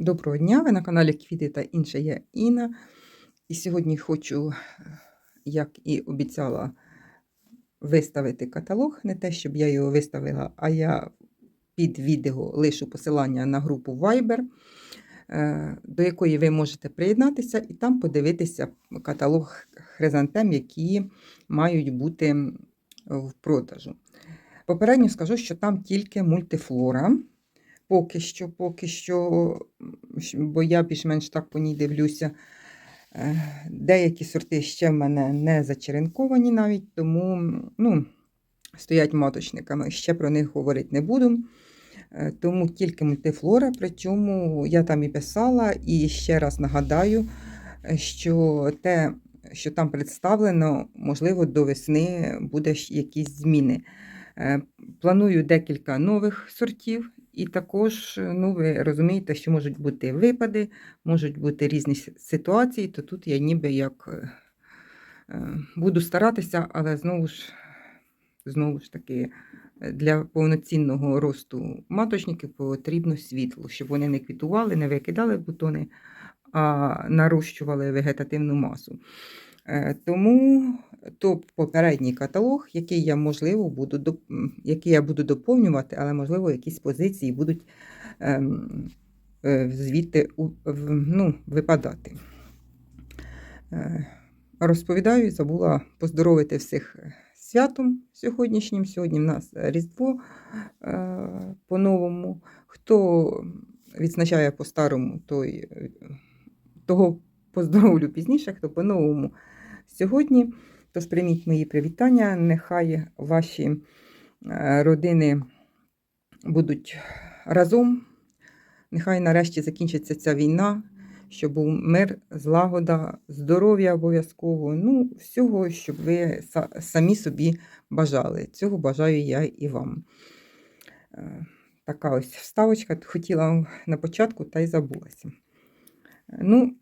Доброго дня! Ви на каналі Квіти та інше я Інна. І сьогодні хочу, як і обіцяла, виставити каталог. Не те, щоб я його виставила, а я під відео лишу посилання на групу Viber, е, до якої ви можете приєднатися і там подивитися каталог хризантем, які мають бути в продажу. Попередньо скажу, що там тільки мультифлора. Поки що, поки що, бо я більш-менш так по ній дивлюся. Е, Деякі сорти ще в мене не зачеренковані навіть, тому ну, стоять маточниками. Ще про них говорити не буду. Е, Тому тільки мультифлора, причому я там і писала, і ще раз нагадаю, е, що те, що там представлено, можливо, до весни буде якісь зміни. Планую декілька нових сортів. І також, ну, ви розумієте, що можуть бути випади, можуть бути різні ситуації, то тут я ніби як буду старатися, але знову ж, знову ж таки, для повноцінного росту маточників потрібно світло, щоб вони не квітували, не викидали бутони, а нарощували вегетативну масу. Тому то попередній каталог, який я, можливо, буду який я буду доповнювати, але, можливо, якісь позиції будуть ем, е, звідти ну, випадати. Е, розповідаю забула поздоровити всіх святом сьогоднішнім. Сьогодні в нас Різдво е, по-новому. Хто відзначає по-старому, той того поздоровлю пізніше, хто по-новому сьогодні. То сприйміть мої привітання. Нехай ваші е, родини будуть разом. Нехай нарешті закінчиться ця війна, щоб був мир, злагода, здоров'я обов'язково. Ну, всього, щоб ви самі собі бажали. Цього бажаю я і вам. Е, така ось вставочка хотіла на початку та й забулася. Ну,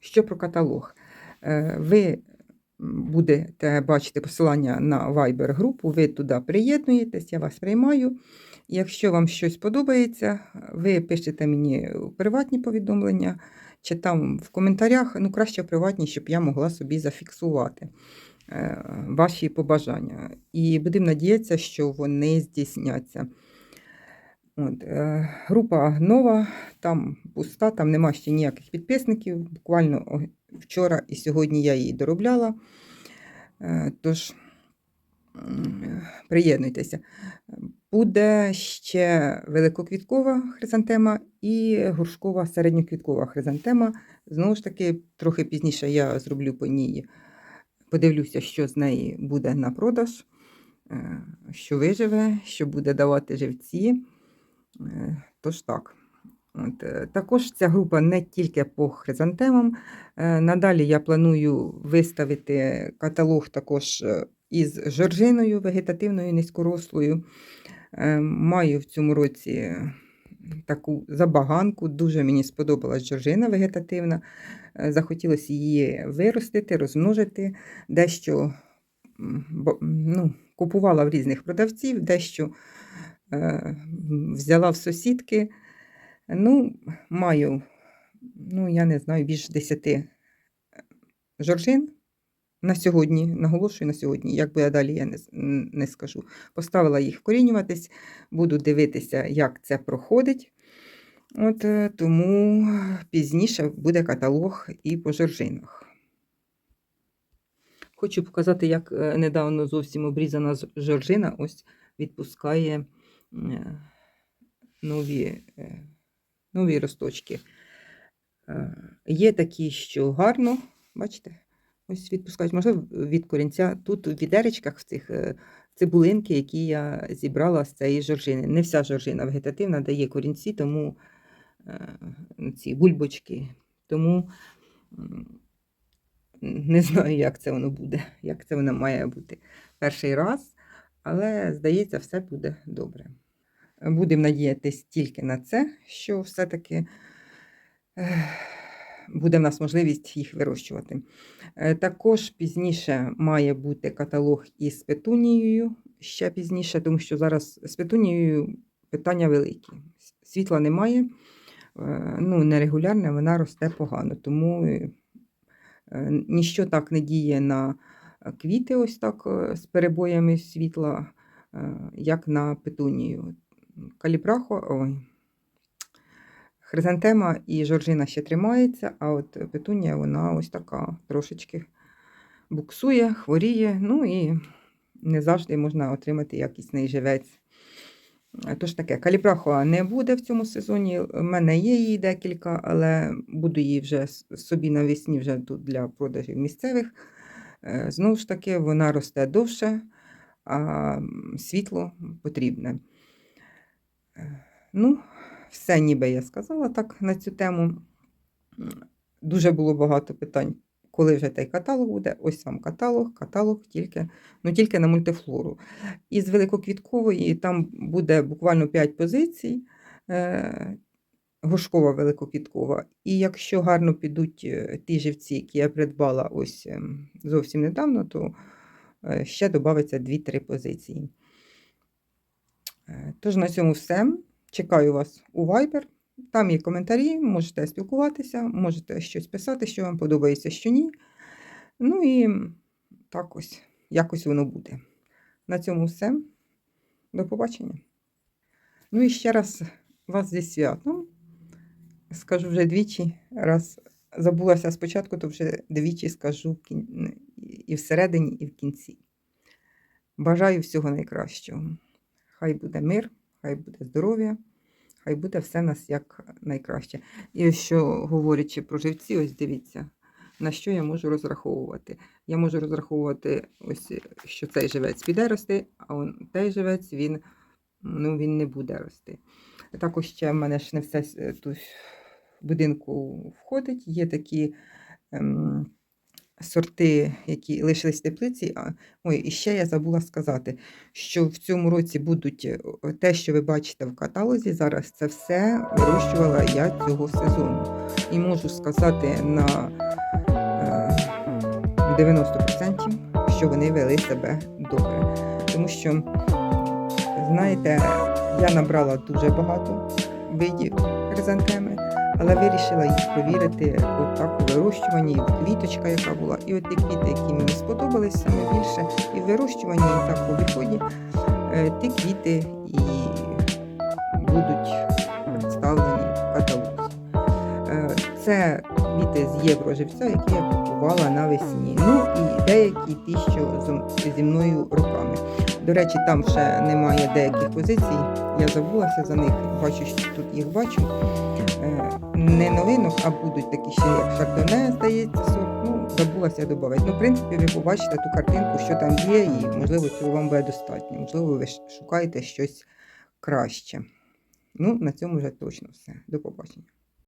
що про каталог? Е, ви будете бачити посилання на Viber групу, ви туди приєднуєтесь, я вас приймаю. Якщо вам щось подобається, ви пишете мені приватні повідомлення, чи там в коментарях, ну краще приватні, щоб я могла собі зафіксувати е, ваші побажання. І будемо надіятися, що вони здійсняться. От, е, Група нова, там пуста, там нема ще ніяких підписників. Буквально вчора і сьогодні я її доробляла. Е, тож, приєднуйтеся. Буде ще великоквіткова хризантема і горшкова середньоквіткова хризантема. Знову ж таки, трохи пізніше я зроблю по ній, подивлюся, що з неї буде на продаж, е, що виживе, що буде давати живці. Е, тож так. От, е, Також ця група не тільки по хризантемам. Е, надалі я планую виставити каталог також із жоржиною вегетативною низькорослою. Маю в цьому році таку забаганку, дуже мені сподобалась жоржина вегетативна. Захотілося її виростити, розмножити, дещо ну, купувала в різних продавців, дещо Е, взяла в сусідки. Ну, маю, ну, я не знаю, більш 10 е, жоржин на сьогодні, наголошую на сьогодні, як би я далі я не, не скажу. Поставила їх вкорінюватись, буду дивитися, як це проходить. От е, Тому пізніше буде каталог і по жоржинах. Хочу показати, як недавно зовсім обрізана жоржина ось відпускає Е, нові е, нові росточки. Е, є такі, що гарно, бачите, ось відпускають, можливо, від корінця. Тут у відеречках в цих цибулинки, які я зібрала з цієї жоржини. Не вся жоржина вегетативна дає корінці, тому ці бульбочки. Тому не знаю, як це воно буде, як це воно має бути перший раз але, здається, все буде добре. Будемо надіятися тільки на це, що все-таки буде в нас можливість їх вирощувати. Е, також пізніше має бути каталог із петунією, ще пізніше, тому що зараз з петунією питання великі. Світла немає, е, ну, нерегулярне, вона росте погано. Тому е, ніщо так не діє на квіти, ось так з перебоями світла, як на петунію. Калібрахо, ой, хризантема і жоржина ще тримається, а от петунія вона ось така трошечки буксує, хворіє, ну і не завжди можна отримати якісний живець. Тож таке, калібрахоа не буде в цьому сезоні. У мене є її декілька, але буду її вже собі навесні вже тут для продажів місцевих. Е, Знову ж таки, вона росте довше, а світло потрібне. Ну, все ніби я сказала так на цю тему. Дуже було багато питань, коли вже той каталог буде. Ось сам каталог, каталог тільки, ну, тільки на мультифлору. Із великоквіткової там буде буквально 5 позицій. Е, Гошкова великоквіткова. І якщо гарно підуть е, ті живці, які я придбала ось ем, зовсім недавно, то е, ще додається 2-3 позиції. Е, Тож на цьому все. Чекаю вас у Viber. Там є коментарі, можете спілкуватися, можете щось писати, що вам подобається, що ні. Ну і так ось, якось воно буде. На цьому все. До побачення. Ну і ще раз вас зі святом. Скажу вже двічі. Раз забулася спочатку, то вже двічі скажу і всередині, і в кінці. Бажаю всього найкращого. Хай буде мир, хай буде здоров'я, хай буде все в нас як найкраще. І що говорячи про живці, ось дивіться, на що я можу розраховувати. Я можу розраховувати, ось, що цей живець піде рости, а он, той живець він, ну, він не буде рости. Також ще в мене ж не все тут в будинку входить. Є такі ем, сорти, які лишились в теплиці. Ой, і ще я забула сказати, що в цьому році будуть е, те, що ви бачите в каталозі зараз, це все вирощувала я цього сезону. І можу сказати на е, 90%, що вони вели себе добре. Тому що, знаєте, я набрала дуже багато видів хризантеми, але вирішила їх провірити от так у вирощуванні, от квіточка, яка була, і от ті квіти, які мені сподобались саме більше, і в вирощуванні, і так у відході, е, ті квіти і будуть представлені в каталозі. Е, Це квіти з євроживця, які я купувала навесні. Ну і деякі ті, що зі мною руками. До речі, там ще немає деяких позицій. Я забулася за них. Бачу, що тут їх бачу. Е, Не новинок, а будуть такі ще як шардоне, здається, сорт. Ну, забулася додати. Ну, в принципі, ви побачите ту картинку, що там є, і можливо цього вам буде достатньо. Можливо, ви шукаєте щось краще. Ну, на цьому вже точно все. До побачення.